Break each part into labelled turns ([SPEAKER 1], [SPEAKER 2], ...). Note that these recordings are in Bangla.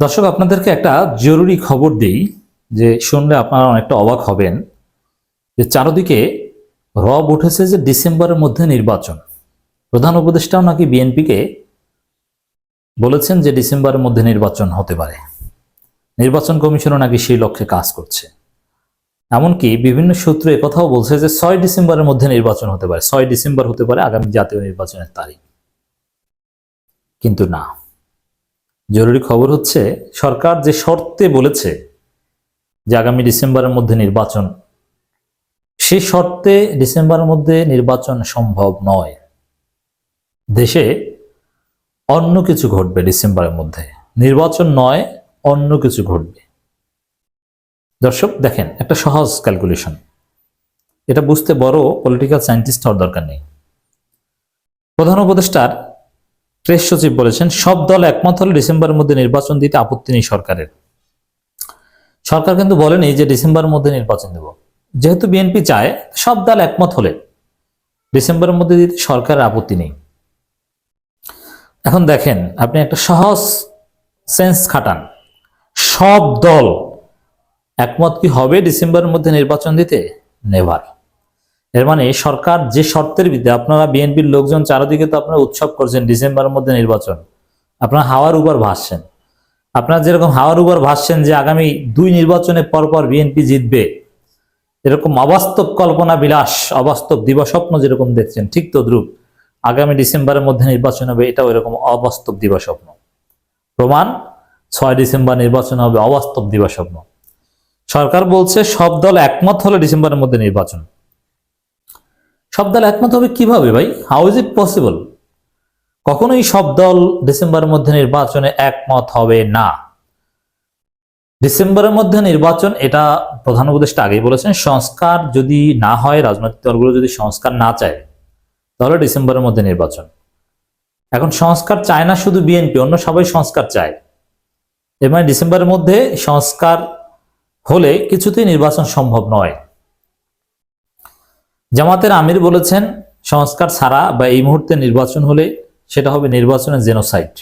[SPEAKER 1] দর্শক, আপনাদেরকে একটা জরুরি খবর দিই যে শুনলে আপনারা অনেকটা অবাক হবেন যে চারদিকে রব উঠেছে যে ডিসেম্বরের মধ্যে নির্বাচন। প্রধান উপদেষ্টাও নাকি বিএনপিকে বলেছেন যে ডিসেম্বরের মধ্যে নির্বাচন হতে পারে। নির্বাচন কমিশনও নাকি সেই লক্ষ্যে কাজ করছে। এমনকি বিভিন্ন সূত্রে কথাও বলছে যে ছয় ডিসেম্বরের মধ্যে নির্বাচন হতে পারে। ছয় ডিসেম্বর হতে পারে আগামী জাতীয় নির্বাচনের তারিখ। কিন্তু না। জরুরি খবর হচ্ছে, সরকার যে শর্তে বলেছে যে আগামী ডিসেম্বরের মধ্যে নির্বাচন সেই শর্তে ডিসেম্বরের মধ্যে নির্বাচন সম্ভব নয়। দেশে অন্য কিছু ঘটবে ডিসেম্বরের মধ্যে। নির্বাচন নয়, অন্য কিছু ঘটবে। দর্শক, দেখেন, একটা সহজ ক্যালকুলেশন এটা বুঝতে বড় পলিটিক্যাল সায়েন্টিস্ট হওয়ার দরকার নেই। প্রধান উপদেষ্টার প্রেস সচিব বলেছেন, সব দল একমত হলে ডিসেম্বরের মধ্যে নির্বাচন দিতে আপত্তি নেই সরকারের। সরকার কিন্তু বলেনি যে ডিসেম্বরের মধ্যে নির্বাচন দেব। যেহেতু বিএনপি চায়, সব দল একমত হলে ডিসেম্বরের মধ্যে দিতে সরকারের আপত্তি নেই। এখন দেখেন, আপনি একটা সহজ সেন্স খাটান। সব দল একমত কি হবে ডিসেম্বরের মধ্যে নির্বাচন দিতে? নেভার। এর মানে সরকার যে শর্তের বিদ্যে আপনারা বিএনপির লোকজন চারদিকে তো আপনারা উৎসব করছেন, ডিসেম্বরের মধ্যে নির্বাচন। আপনারা হাওয়ার উপর ভাসছেন। আপনারা যেরকম হাওয়ার উপর ভাসছেন যে আগামী দুই নির্বাচনে পরপর বিএনপি জিতবে, এরকম অবাস্তব কল্পনা বিলাস, অবাস্তব দিবাস্বপ্ন যেরকম দেখছেন, ঠিক তো দ্রুপ আগামী ডিসেম্বরের মধ্যে নির্বাচন হবে, এটাও এরকম অবাস্তব দিবাস্বপ্ন। প্রমাণ, ছয় ডিসেম্বর নির্বাচন হবে, অবাস্তব দিবাস্বপ্ন। সরকার বলছে সব দল একমত হলে ডিসেম্বরের মধ্যে নির্বাচন। সব দল একমত হবে কীভাবে ভাই? হাউ ইজ ইট পসিবল কখনোই সব দল ডিসেম্বরের মধ্যে নির্বাচনে একমত হবে না। ডিসেম্বরের মধ্যে নির্বাচন, এটা প্রধান উপদেষ্টা আগেই বলেছেন, সংস্কার যদি না হয়, রাজনৈতিক দলগুলো যদি সংস্কার না চায়, তাহলে ডিসেম্বরের মধ্যে নির্বাচন। এখন সংস্কার চায় না শুধু বিএনপি অন্য সবাই সংস্কার চায়। এর মানে ডিসেম্বরের মধ্যে সংস্কার হলে কিছুতেই নির্বাচন সম্ভব নয়। জামাতের আমির বলেছেন, সংস্কার ছাড়া বা এই মুহূর্তে নির্বাচন হলে সেটা হবে নির্বাচনের জেনোসাইড।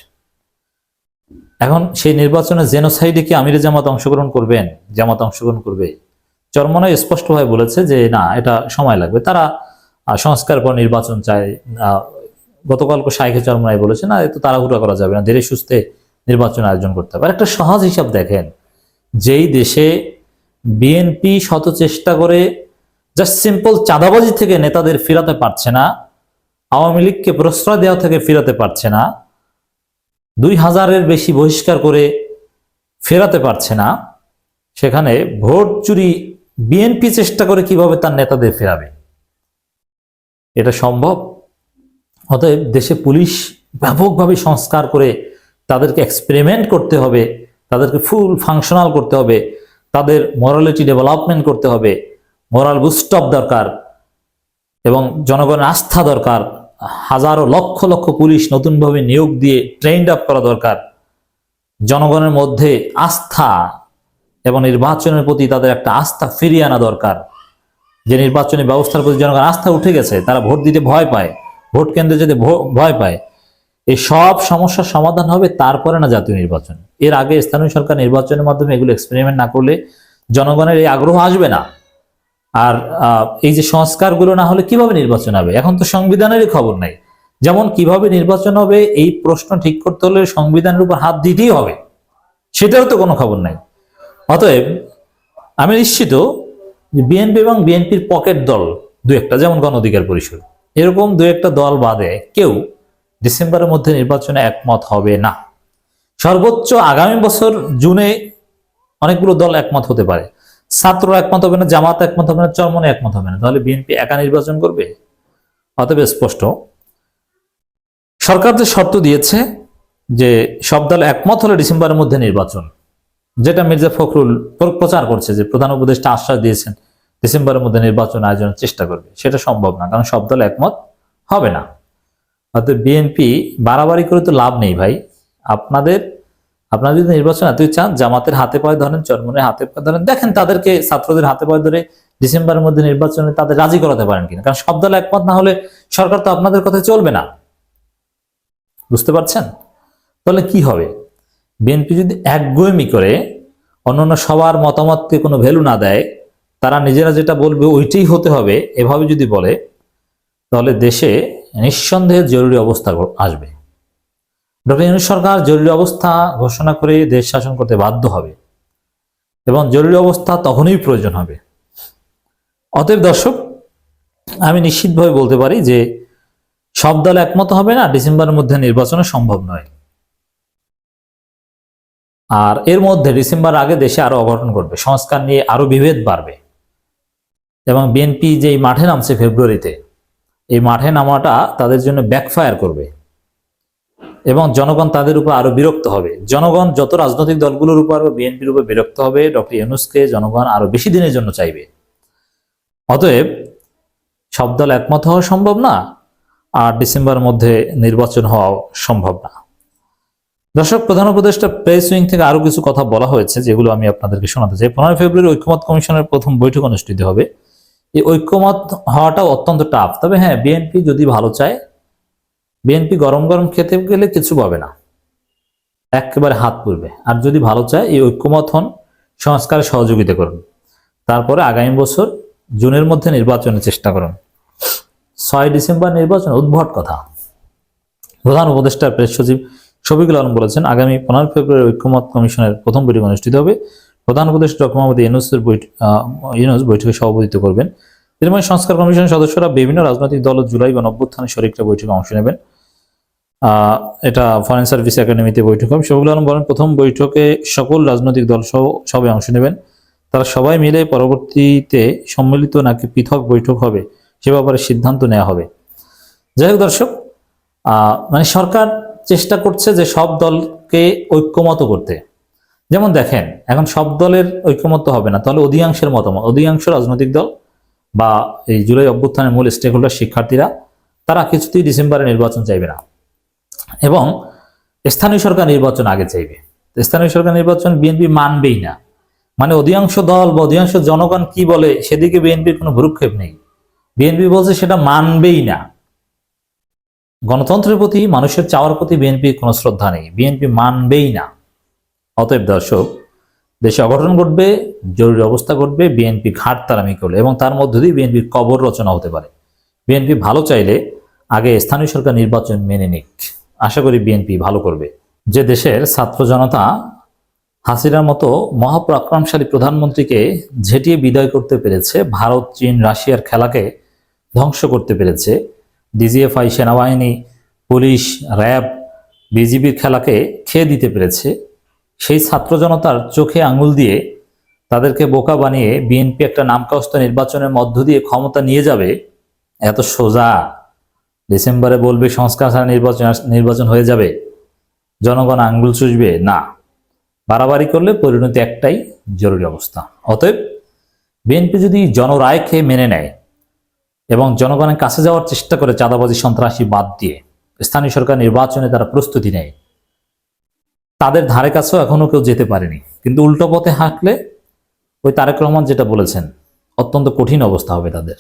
[SPEAKER 1] এখন সেই নির্বাচনের জেনোসাইডে কি আমিরে জামাত অংশগ্রহণ করবেন জামাত অংশগ্রহণ করবে। চরমনায় স্পষ্টভাবে বলেছে যে, না, এটা সময় লাগবে। তারা সংস্কার পর নির্বাচন চায়। গতকালকে শাইখে চরমনায় বলেছে, না, এত তাড়াহুড়া করা যাবে না, ধীরে সুস্থে নির্বাচন আয়োজন করতে হবে। একটা সহজ হিসাব দেখেন, যেই দেশে বিএনপি শত চেষ্টা করে জাস্ট সিম্পল চাঁদাবাজি থেকে নেতাদের ফিরাতে পারছে না। আওয়ামী লীগকে প্রশ্রয় দেওয়া থেকে ফিরাতে পারছে না। দুই হাজারের বেশি বহিষ্কার করে ফেরাতে পারছে না। সেখানে ভোট চুরি বিএনপি চেষ্টা করে কীভাবে তার নেতাদের ফেরাবে? এটা সম্ভব? অতএব দেশে পুলিশ ব্যাপকভাবে সংস্কার করে তাদেরকে এক্সপেরিমেন্ট করতে হবে, তাদেরকে ফুল ফাংশনাল করতে হবে, তাদের মরালিটি ডেভেলপমেন্ট করতে হবে। মোরাল বুস্টপ দরকার এবং জনগণের আস্থা দরকার। হাজারো লক্ষ লক্ষ পুলিশ নতুনভাবে নিয়োগ দিয়ে ট্রেন্ড আপ করা দরকার। জনগণের মধ্যে আস্থা এবং নির্বাচনের প্রতি তাদের একটা আস্থা ফিরিয়ে আনা দরকার। যে নির্বাচনী ব্যবস্থার প্রতি জনগণ আস্থা উঠে গেছে, তারা ভোট দিতে ভয় পায়, ভোট কেন্দ্রে ভ- ভয় পায়। এই সব সমস্যার সমাধান হবে তারপরে না জাতীয় নির্বাচন। এর আগে স্থানীয় সরকার নির্বাচনের মাধ্যমে এগুলো এক্সপেরিমেন্ট না করলে জনগণের এই আগ্রহ আসবে না। আর এই যে সংস্কারগুলো না হলে কীভাবে নির্বাচন হবে? এখন তো সংবিধানেরই খবর নাই। যেমন কীভাবে নির্বাচন হবে, এই প্রশ্ন ঠিক করতে হলে সংবিধানের উপর হাত দিতেই হবে। সেটারও তো কোনো খবর নাই। অতএব, আমি নিশ্চিত বিএনপি এবং বিএনপির পকেট দল দু একটা, যেমন গণ অধিকার পরিষদ, এরকম দু একটা দল বাদে কেউ ডিসেম্বরের মধ্যে নির্বাচনে একমত হবে না। সর্বোচ্চ আগামী বছর জুনে অনেকগুলো দল একমত হতে পারে। ছাত্র একমত হবে না, জামাত একমত হবে না চরমনে একমত হবে না। তাহলে বিএনপি একা নির্বাচন করবে? অতএব স্পষ্ট। সরকার যে শর্ত দিয়েছে যে সব দল একমত হলে ডিসেম্বরের মধ্যে নির্বাচন, যেটা মির্জা ফখরুল প্রচার করছে যে প্রধান উপদেষ্টা আশ্বাস দিয়েছেন, ডিসেম্বরের মধ্যে নির্বাচন আয়োজনের চেষ্টা করবে। সেটা সম্ভব না, কারণ সব দল একমত হবে না। অতএব বিএনপি বাড়াবাড়ি করে তো লাভ নেই ভাই। আপনাদের আপনারা যদি নির্বাচন এতই চান, জামাতের হাতে পায়ে ধরেন, চরমনের হাতে পায়ে ধরেন, দেখেন তাদেরকে ছাত্রদের হাতে পায়ে ধরে ডিসেম্বরের মধ্যে নির্বাচনে তাদের রাজি করাতে পারেন কিনা। কারণ সব দল একমত না হলে সরকার তো আপনাদের কথা চলবে না। বুঝতে পারছেন? তাহলে কি হবে? বিএনপি যদি একগুয়েমি করে, অন্যান্য সবার মতামতকে কোনো ভ্যালু না দেয়, তারা নিজেরা যেটা বলবে ওইটাই হতে হবে, এভাবে যদি বলে, তাহলে দেশে নিঃসন্দেহে জরুরি অবস্থা আসবে। ডক্টর সরকার জরুরি অবস্থা ঘোষণা করে দেশ শাসন করতে বাধ্য হবে এবং জরুরি অবস্থা তখনই প্রয়োজন হবে। অতএব দর্শক, আমি নিশ্চিতভাবে বলতে পারি যে সব দল একমত হবে না, ডিসেম্বরের মধ্যে নির্বাচন সম্ভব নয়। আর এর মধ্যে ডিসেম্বর আগে দেশে আরও অঘটন ঘটবে, সংস্কার নিয়ে আরও বিভেদ বাড়বে। এবং বিএনপি যে মাঠে নামছে ফেব্রুয়ারিতে, এই মাঠে নামাটা তাদের জন্য ব্যাকফায়ার করবে। এবং জনগণ তাদের উপর আরও বিরক্ত হবে। জনগণ যত রাজনৈতিক দলগুলোর উপর বিএনপির উপর বিরক্ত হবে, ডক্টর ইউনুসকে জনগণ আরও বেশি দিনের জন্য চাইবে। অতএব সব দল একমত হওয়া সম্ভব না, আর ডিসেম্বরের মধ্যে নির্বাচন হওয়া সম্ভব না। দর্শক, প্রধান উপদেষ্টা প্রেস উইং থেকে আরও কিছু কথা বলা হয়েছে, যেগুলো আমি আপনাদেরকে শোনাতে চাই। পনেরোই ফেব্রুয়ারি ঐক্যমত কমিশনের প্রথম বৈঠক অনুষ্ঠিত হবে। এই ঐক্যমত হওয়াটা অত্যন্ত টাফ তবে হ্যাঁ বিএনপি যদি ভালো চায় বিএনপি গরম গরম খেতে গেলে কিছু পাবে না। একেবারে হাত পুড়বে আর যদি ভালো চায়, এই ঐক্যমত হন, সংস্কার সহযোগিতা করুন। তারপরে আগামী বছর জুনের মধ্যে নির্বাচনের চেষ্টা করুন। ছয় ডিসেম্বর নির্বাচন উদ্ভট কথা। প্রধান উপদেষ্টা প্রেস সচিব শফিকুল আলম বলেছেন, আগামী পনেরো ফেব্রুয়ারি ঐক্যমত কমিশনের প্রথম বৈঠক অনুষ্ঠিত হবে। প্রধান উপদেষ্টা ডক্টর ইউনুসের ইউনুস বৈঠকে সভাপতিত্ব করবেন। নির্মাণ সংস্কার কমিশনের সদস্যরা বিভিন্ন রাজনৈতিক দল জুলাই বা অভ্যুত্থানের শরিকরা বৈঠকে অংশ নেবেন। এটা ফরেন সার্ভিস একাডেমিতে বৈঠক হবে। শফিকুল আলম বলেন, প্রথম বৈঠকে সকল রাজনৈতিক দল সহ সবাই অংশ নেবেন। তারা সবাই মিলে পরবর্তীতে সম্মিলিত নাকি পৃথক বৈঠক হবে সে ব্যাপারে সিদ্ধান্ত নেওয়া হবে। যাই হোক দর্শক মানে সরকার চেষ্টা করছে যে সব দলকে ঐক্যমত করতে। যেমন দেখেন, এখন সব দলের ঐক্যমত হবে না। তাহলে অধিকাংশের মতামত, অধিকাংশ রাজনৈতিক দল বা এই জুলাই অভ্যুত্থানের মূল স্টেক হোল্ডার শিক্ষার্থীরা, তারা কিছুতেই ডিসেম্বরে নির্বাচন চাইবে না। এবং স্থানীয় সরকার নির্বাচন আগে চাইবে। স্থানীয় সরকার নির্বাচন বিএনপি মানবেই না। মানে অধিকাংশ দল বা অধিকাংশ জনগণ কি বলে সেদিকে বিএনপির কোনো ভ্রুক্ষেপ নেই। বিএনপি বলছে সেটা মানবেই না। গণতন্ত্রের প্রতি, মানুষের চাওয়ার প্রতি বিএনপির কোনো শ্রদ্ধা নেই। বিএনপি মানবেই না। অতএব দর্শক, দেশে অঘটন ঘটবে, জরুরি অবস্থা ঘটবে বিএনপি ঘাট তারামি করলে এবং তার মধ্য দিয়ে বিএনপির কবর রচনা হতে পারে। বিএনপি ভালো চাইলে আগে স্থানীয় সরকার নির্বাচন মেনে নিক। আশা করি বিএনপি ভালো করবে। যে দেশের ছাত্র জনতা হাসিনার মতো মহাপরাক্রমশালী প্রধানমন্ত্রীকে ঝেঁটিয়ে বিদায় করতে পেরেছে, ভারত, চীন, রাশিয়ার খেলাকে ধ্বংস করতে পেরেছে, ডিজিএফআই সেনাবাহিনী, পুলিশ, র্যাব, বিজিবির খেলাকে খেয়ে দিতে পেরেছে, সেই ছাত্র জনতার চোখে আঙুল দিয়ে তাদেরকে বোকা বানিয়ে বিএনপি একটা নামকাস্ত নির্বাচনের মধ্য দিয়ে ক্ষমতা নিয়ে যাবে, এত সোজা। ডিসেম্বরে বলবে সংস্কার ছাড়া নির্বাচন নির্বাচন হয়ে যাবে। জনগণ আঙ্গুল চুষবে? না। বাড়াবাড়ি করলে পরিণতি একটাই, জরুরি অবস্থা। অতএব বিএনপি যদি জনরায়কে মেনে নেয় এবং জনগণের কাছে যাওয়ার চেষ্টা করে চাঁদাবাজি সন্ত্রাসী বাদ দিয়ে স্থানীয় সরকার নির্বাচনে তারা প্রস্তুতি নেয়, তাদের ধারে কাছেও এখনও কেউ যেতে পারেনি। কিন্তু উল্টো পথে হাঁটলে ওই তারেক রহমান যেটা বলেছেন, অত্যন্ত কঠিন অবস্থা হবে তাদের।